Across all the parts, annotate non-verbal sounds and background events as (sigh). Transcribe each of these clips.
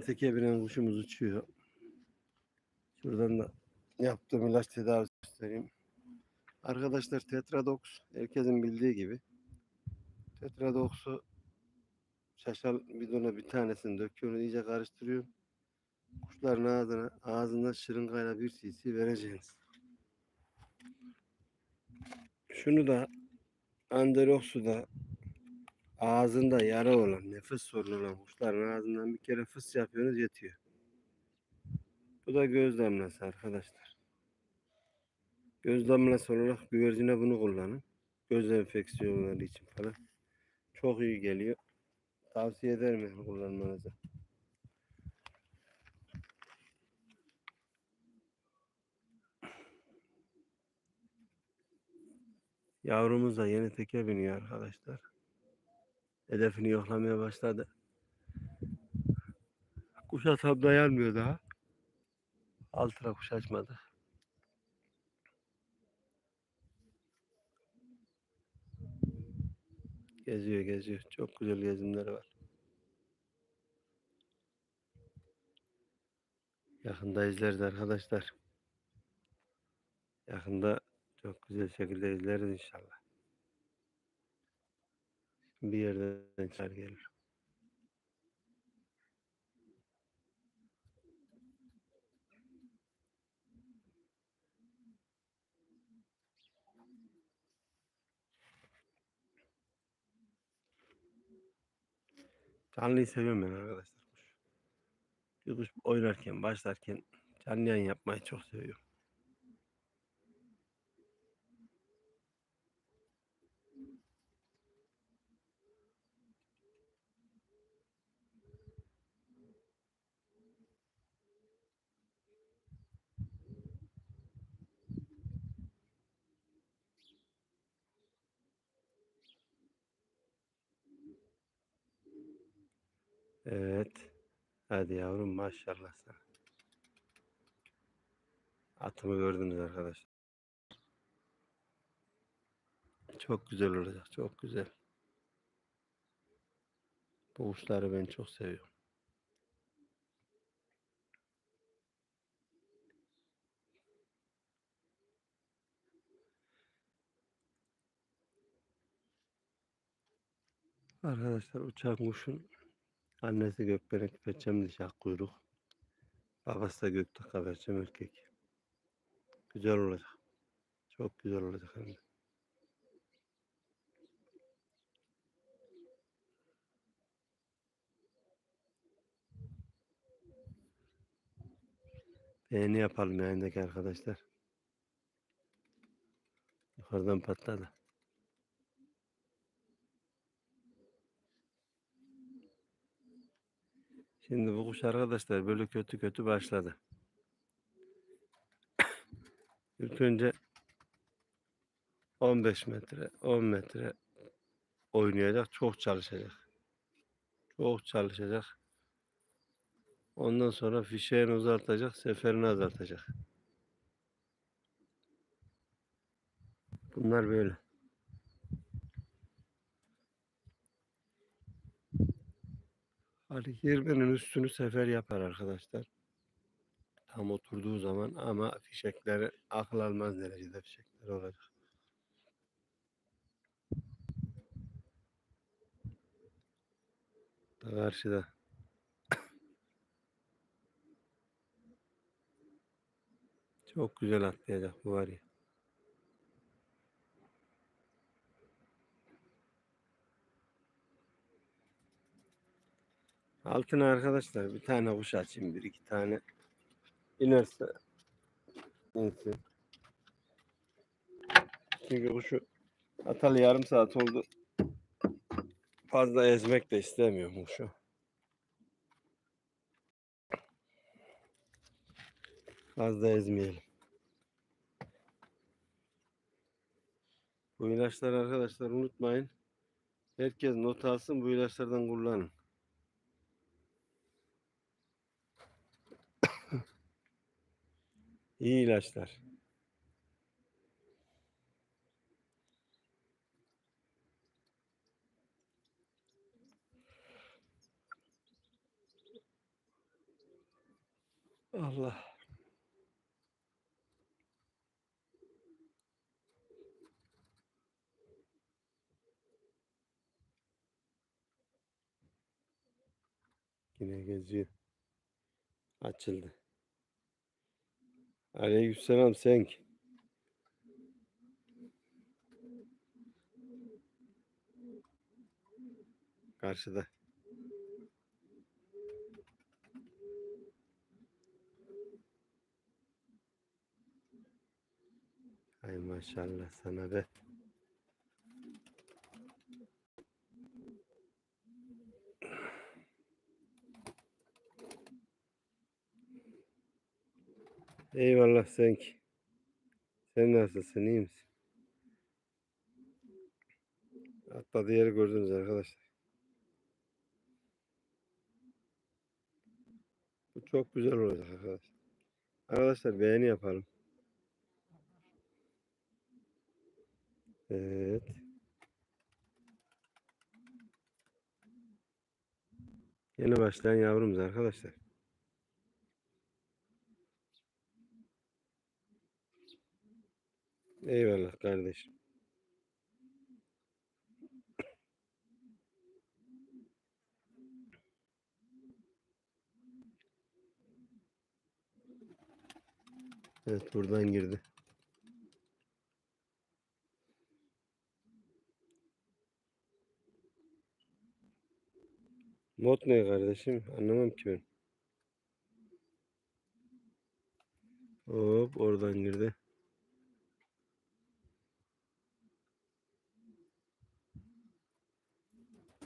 Teke binen kuşumuz uçuyor. Şuradan da yaptığım ilaç tedavisi göstereyim. Arkadaşlar Tetradox herkesin bildiği gibi Tetradox'u şaşal bidona bir tanesini döküyor, iyice karıştırıyor. Kuşların ağzına, ağzından şırıngayla bir cc vereceğiz. Şunu da Androx'u da ağzında yara olan, nefes sorunu olan kuşların ağzından bir kere fıs yapıyorsunuz yetiyor. Bu da göz damlası arkadaşlar. Göz damlası olarak güvercine bunu kullanın. Göz enfeksiyonları için falan. Çok iyi geliyor. Tavsiye ederim kullanmanızı. Yavrumuz da yeni teke biniyor arkadaşlar. Hedefini yoklamaya başladı. Kuşa tam dayanmıyor daha. Altına kuş açmadı. Geziyor geziyor. Çok güzel gezimleri var. Yakında izleriz arkadaşlar. Yakında çok güzel şekilde izleriz inşallah. Bir yerden çağır gelir. Canlıyı seviyorum ben arkadaşlar. Bir kuş oynarken, başlarken canlı yayın yapmayı çok seviyorum. Evet. Hadi yavrum maşallah sana. Atımı gördünüz arkadaşlar. Çok güzel olacak. Çok güzel. Bu kuşları ben çok seviyorum. Arkadaşlar uçan kuşun annesi gökbenek peçem dişak kuyruk. Babası da göktak perçem erkek. Güzel olacak. Çok güzel olacak hem de. Beğeni yapalım yayındaki arkadaşlar. Yukarıdan patladı. Şimdi bu kuş arkadaşlar böyle kötü kötü başladı. İlk önce 15 metre, 10 metre oynayacak, çok çalışacak. Çok çalışacak. Ondan sonra fişeğini uzartacak, seferini azaltacak. Bunlar böyle. Hani 20'nin üstünü sefer yapar arkadaşlar. Tam oturduğu zaman ama fişekleri akıl almaz derecede fişekler olacak. Da karşıda. Çok güzel atlayacak bu var ya. Altına arkadaşlar bir tane kuş açayım. Bir iki tane inerse insin. Çünkü kuşu atalı yarım saat oldu. Fazla ezmek de istemiyorum kuşu. Fazla ezmeyelim. Bu ilaçları arkadaşlar unutmayın. Herkes not alsın bu ilaçlardan kullanın. İyi ilaçlar. Allah. Yine geziyor. Açıldı. Aleykümselam sen. Karşıda. Ay maşallah sana be. Sen. Sen nasılsın iyi misin? Atladığı yeri gördünüz arkadaşlar. Bu çok güzel olacak arkadaşlar. Arkadaşlar beğeni yapalım. Evet. Yeni başlayan yavrumuz arkadaşlar. Eyvallah kardeşim. Evet buradan girdi. Mod ne kardeşim? Anlamam ki ben. Hop oradan girdi.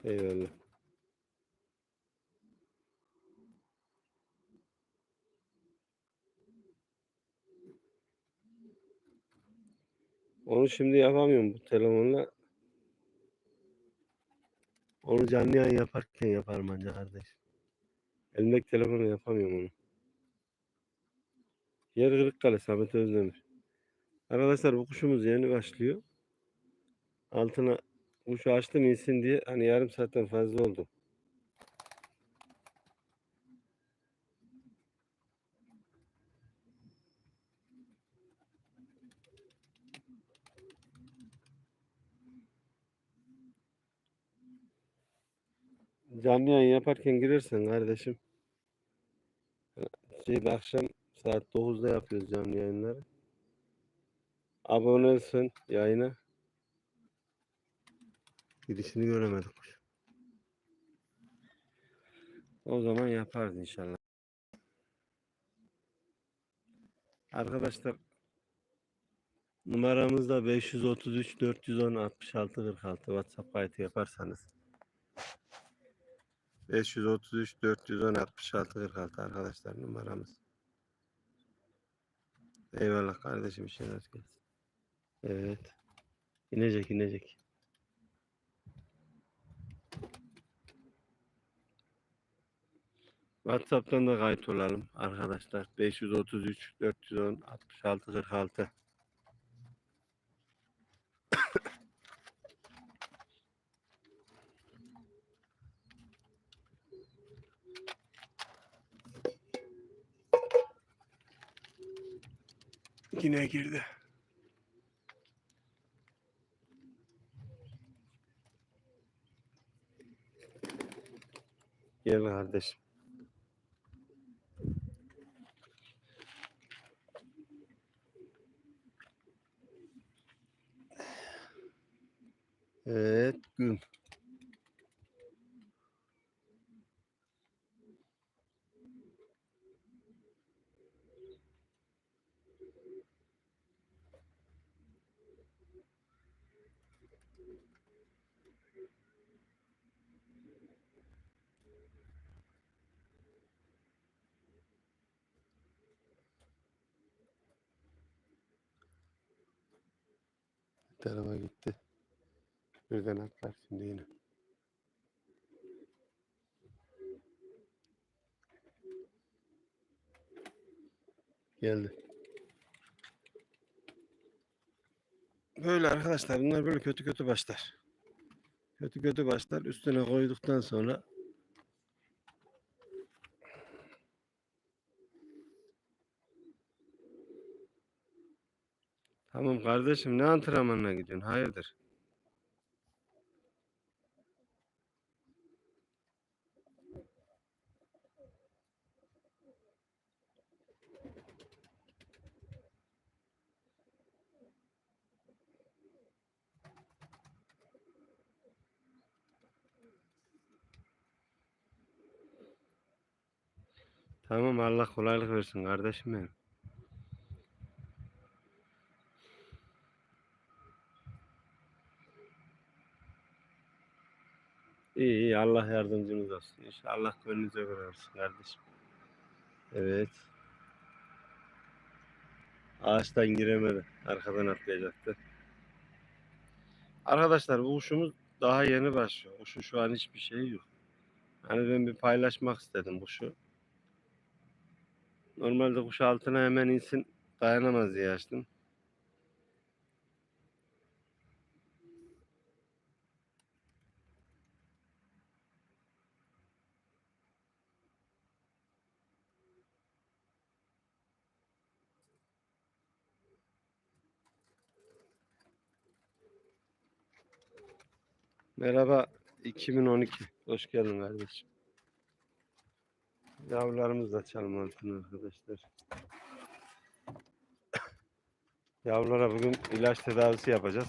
Eyvallah. Onu şimdi yapamıyorum bu telefonla. Onu canlı yayın yaparken yaparım anca kardeş. Elimdeki telefonla yapamıyorum onu. Yer Kırıkkale Samet Özdemir. Arkadaşlar bu kuşumuz yeni başlıyor. Altına kuşu açtım insin diye hani yarım saatten fazla oldu. Canlı yayın yaparken girersen kardeşim. Şeyde akşam saat 9'da yapıyoruz canlı yayınları. Abone olsun yayına. Gidişini göremedik. O zaman yaparız inşallah. Arkadaşlar numaramız da 533 410 66 46 WhatsApp kayıtı yaparsanız 533 410 66 46 arkadaşlar numaramız. Eyvallah kardeşim işin rast gelsin. Evet. İnecek inecek. WhatsApp'tan da kayıt olalım arkadaşlar. 533 410 66 46. Yine girdi. Gel kardeşim. Evet, gün. Tarafa gitti. Birden atlar şimdi yine. Geldi. Böyle arkadaşlar bunlar böyle kötü kötü başlar. Kötü kötü başlar üstüne koyduktan sonra Tamam kardeşim ne antrenmanına gidiyorsun? Hayırdır? Tamam Allah kolaylık versin kardeşim benim. İyi Allah yardımcınız olsun. İnşallah gönlünüze göre olsun kardeşim. Evet. Ağaçtan giremedi. Arkadan atlayacaktı. Arkadaşlar bu kuşumuz daha yeni başlıyor. Kuşun şu an hiçbir şeyi yok. Hani ben bir paylaşmak istedim kuşu. Normalde kuş altına hemen insin dayanamaz diye açtım. Merhaba 2012. Hoş geldin kardeşim. Yavrularımız da çalım altına arkadaşlar. Yavrulara bugün ilaç tedavisi yapacağız.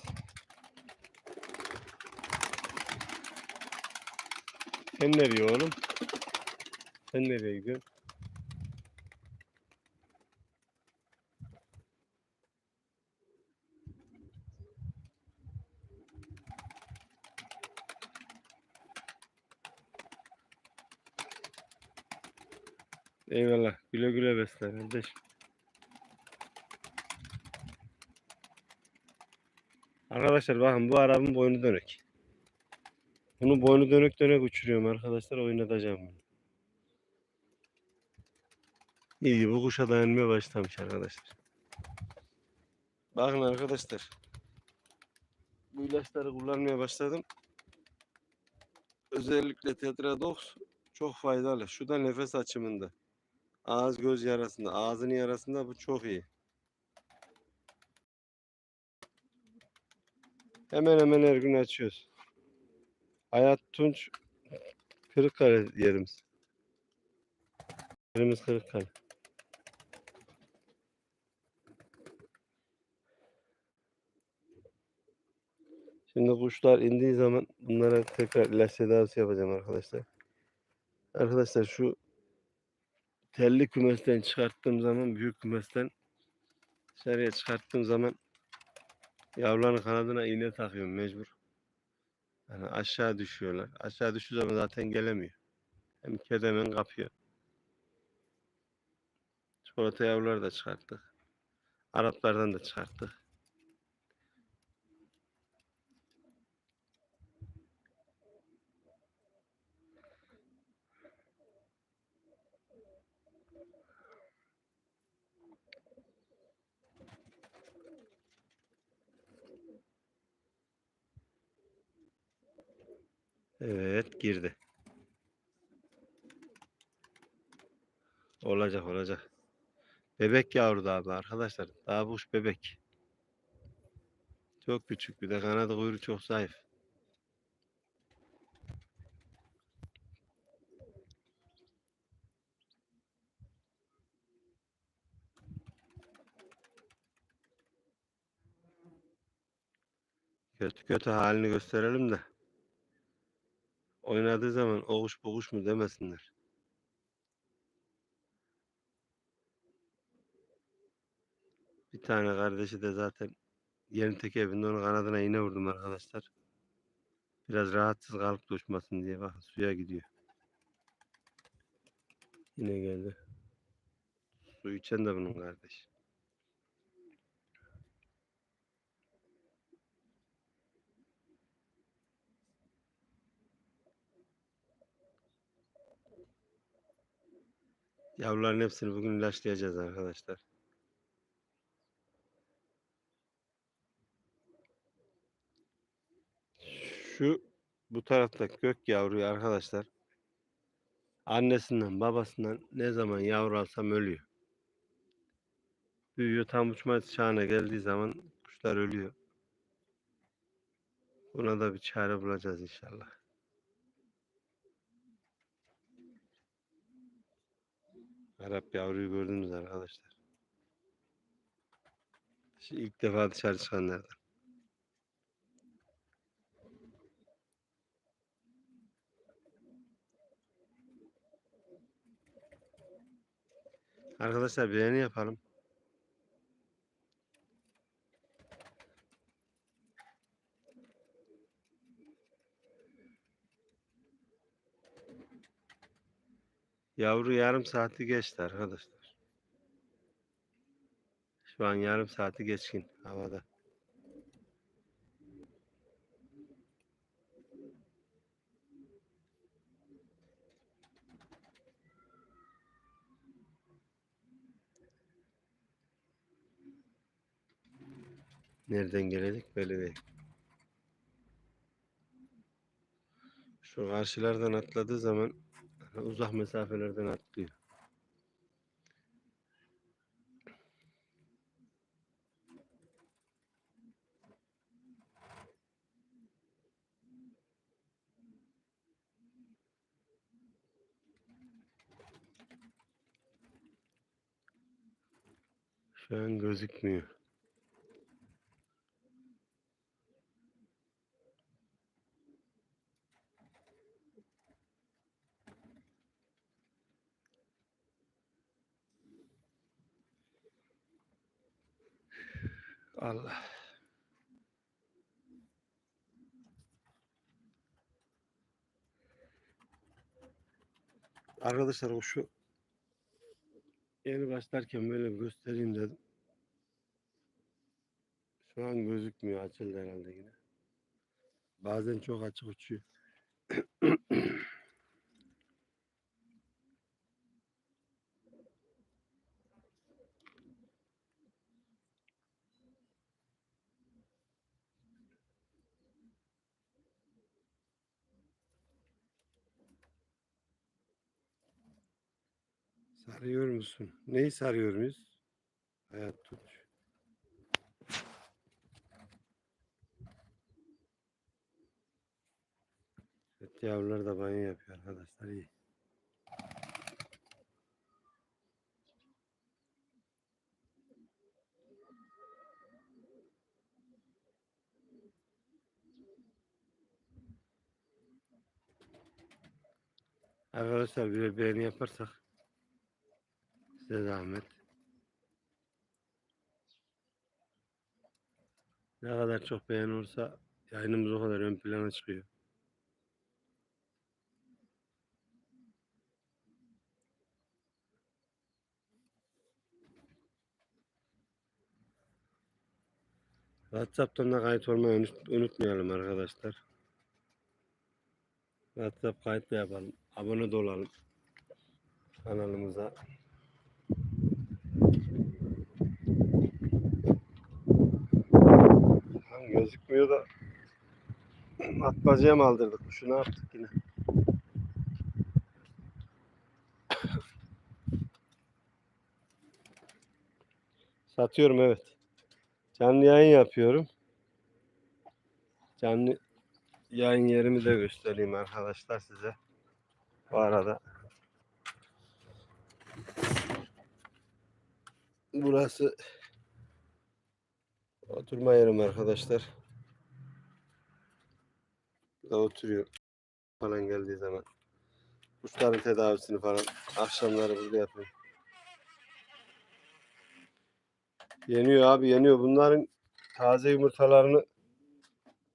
Sen nereye oğlum? Sen nereye gidiyorsun? Eyvallah. Kardeşim. Arkadaşlar bakın bu arabın boynu dönük. Bunu boynu dönük dönük uçuruyorum arkadaşlar. Oynatacağım bunu. İyi bu kuşa dayanmaya başlamış arkadaşlar. Bakın arkadaşlar. Bu ilaçları kullanmaya başladım. Özellikle Tetradox çok faydalı. Şu da nefes açımında. Ağız göz yarasında. Ağzının yarasında bu çok iyi. Hemen hemen her gün açıyoruz. Hayat Tunç Kırıkkale yerimiz. Yerimiz Kırıkkale. Şimdi kuşlar indiği zaman bunlara tekrar ilaç tedavisi yapacağım arkadaşlar. Arkadaşlar şu telli kümesten çıkarttığım zaman büyük kümesten dışarıya çıkarttığım zaman yavruların kanadına iğne takıyorum mecbur. Yani aşağı düşüyorlar. Aşağı düştüğü zaman zaten gelemiyor. Hem kedi hemen kapıyor. Çikolata yavruları da çıkarttık. Araplardan da çıkarttık. Evet girdi. Olacak olacak. Bebek yavru da abi arkadaşlar. Daha bu bebek. Çok küçük bir de kanadı kuyruğu çok zayıf. Kötü kötü halini gösterelim de. Oynadığı zaman o kuş bu kuş mu demesinler. Bir tane kardeşi de zaten yerin tek evinde onun kanadına iğne vurdum arkadaşlar. Biraz rahatsız kalıp da diye bakın suya gidiyor. Yine geldi. Su içen de bunun kardeşi. Yavruların hepsini bugün ilaçlayacağız arkadaşlar. Şu bu tarafta gök yavruyu arkadaşlar annesinden babasından ne zaman yavru alsam ölüyor. Büyüyor tam uçma çağına geldiği zaman Kuşlar ölüyor. Buna da bir çare bulacağız inşallah. Arap yavruyu gördünüz arkadaşlar. Şu ilk defa dışarı çıkanlardan. Arkadaşlar beğeni yapalım. Yavru yarım saati geçti arkadaşlar. Şu an yarım saati geçkin havada. Nereden gelecek belli değil. Şu karşılardan atladığı zaman uzak mesafelerden atlıyor. Şu an gözükmüyor. Allah. Arkadaşlar o şu yeni başlarken böyle göstereyim dedim. Şu an gözükmüyor açıldı herhalde yine. Bazen çok açık uçuyor. (clears throat) Sarıyor musun? Neyi sarıyor muyuz? Hayat tut. Evet, yavrular da banyo yapıyor arkadaşlar iyi. Arkadaşlar bir beğeni yaparsak size zahmet. Ne kadar çok beğeni olursa yayınımız o kadar ön plana çıkıyor. WhatsApp'tan da kayıt olmayı unut- unutmayalım arkadaşlar. WhatsApp kayıt da yapalım. Abone de olalım kanalımıza. Gözükmüyor da atmacaya mı aldırdık? Şunu yaptık yine. Satıyorum evet. Canlı yayın yapıyorum. Canlı yayın yerimi de göstereyim arkadaşlar size. Bu arada. Burası oturma yerim arkadaşlar. Burada oturuyor falan geldiği zaman. Kuşların tedavisini falan akşamları burada yapıyorum. Yeniyor abi yeniyor. Bunların taze yumurtalarını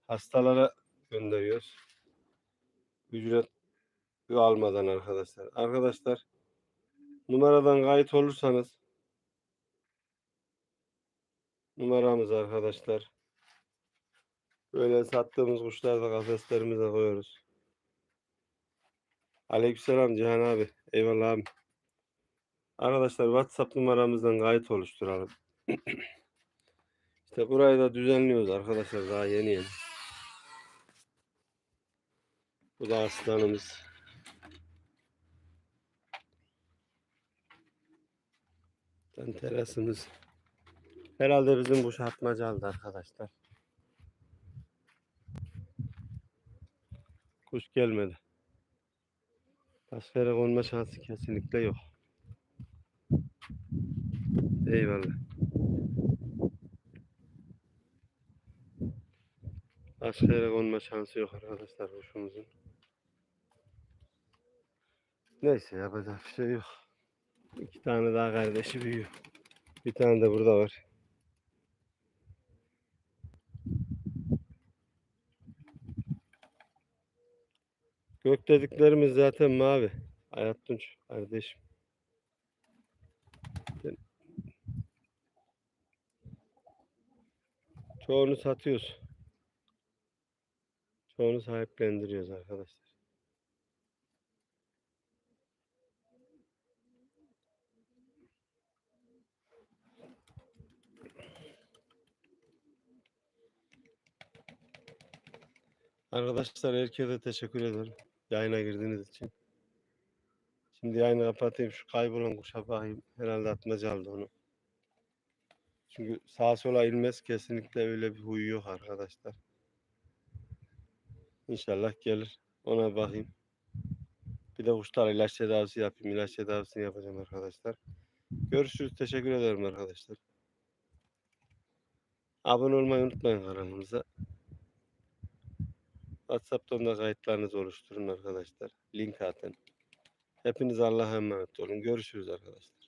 hastalara gönderiyoruz. Ücret almadan arkadaşlar. Arkadaşlar numaradan kayıt olursanız numaramız arkadaşlar. Böyle sattığımız kuşları da kafeslerimize koyuyoruz. Aleykümselam Cihan abi. Eyvallah abi. Arkadaşlar WhatsApp numaramızdan kayıt oluşturalım. (clears throat) İşte burayı da düzenliyoruz arkadaşlar daha yeni yeni. Bu da aslanımız. Terasımız. Herhalde bizim kuş atmaca aldı arkadaşlar. Kuş gelmedi. Yere konma şansı kesinlikle yok. Eyvallah. Yere konma şansı yok arkadaşlar kuşumuzun. Neyse yapacak bir şey yok. İki tane daha kardeşi büyüyor. Bir tane de burada var. Gök dediklerimiz zaten mavi. Hayat Tunç kardeşim. Çoğunu satıyoruz. Çoğunu sahiplendiriyoruz arkadaşlar. Arkadaşlar herkese teşekkür ederim. Yayına girdiğiniz için. Şimdi yayını kapatayım. Şu kaybolan kuşa bakayım. Herhalde atmaca aldı onu. Çünkü sağa sola inmez. Kesinlikle öyle bir huyu yok arkadaşlar. İnşallah gelir. Ona bakayım. Bir de kuşlar ilaç tedavisi yapayım. İlaç tedavisini yapacağım arkadaşlar. Görüşürüz. Teşekkür ederim arkadaşlar. Abone olmayı unutmayın kanalımıza. WhatsApp'tan da kayıtlarınızı oluşturun arkadaşlar. Link atın. Hepiniz Allah'a emanet olun. Görüşürüz arkadaşlar.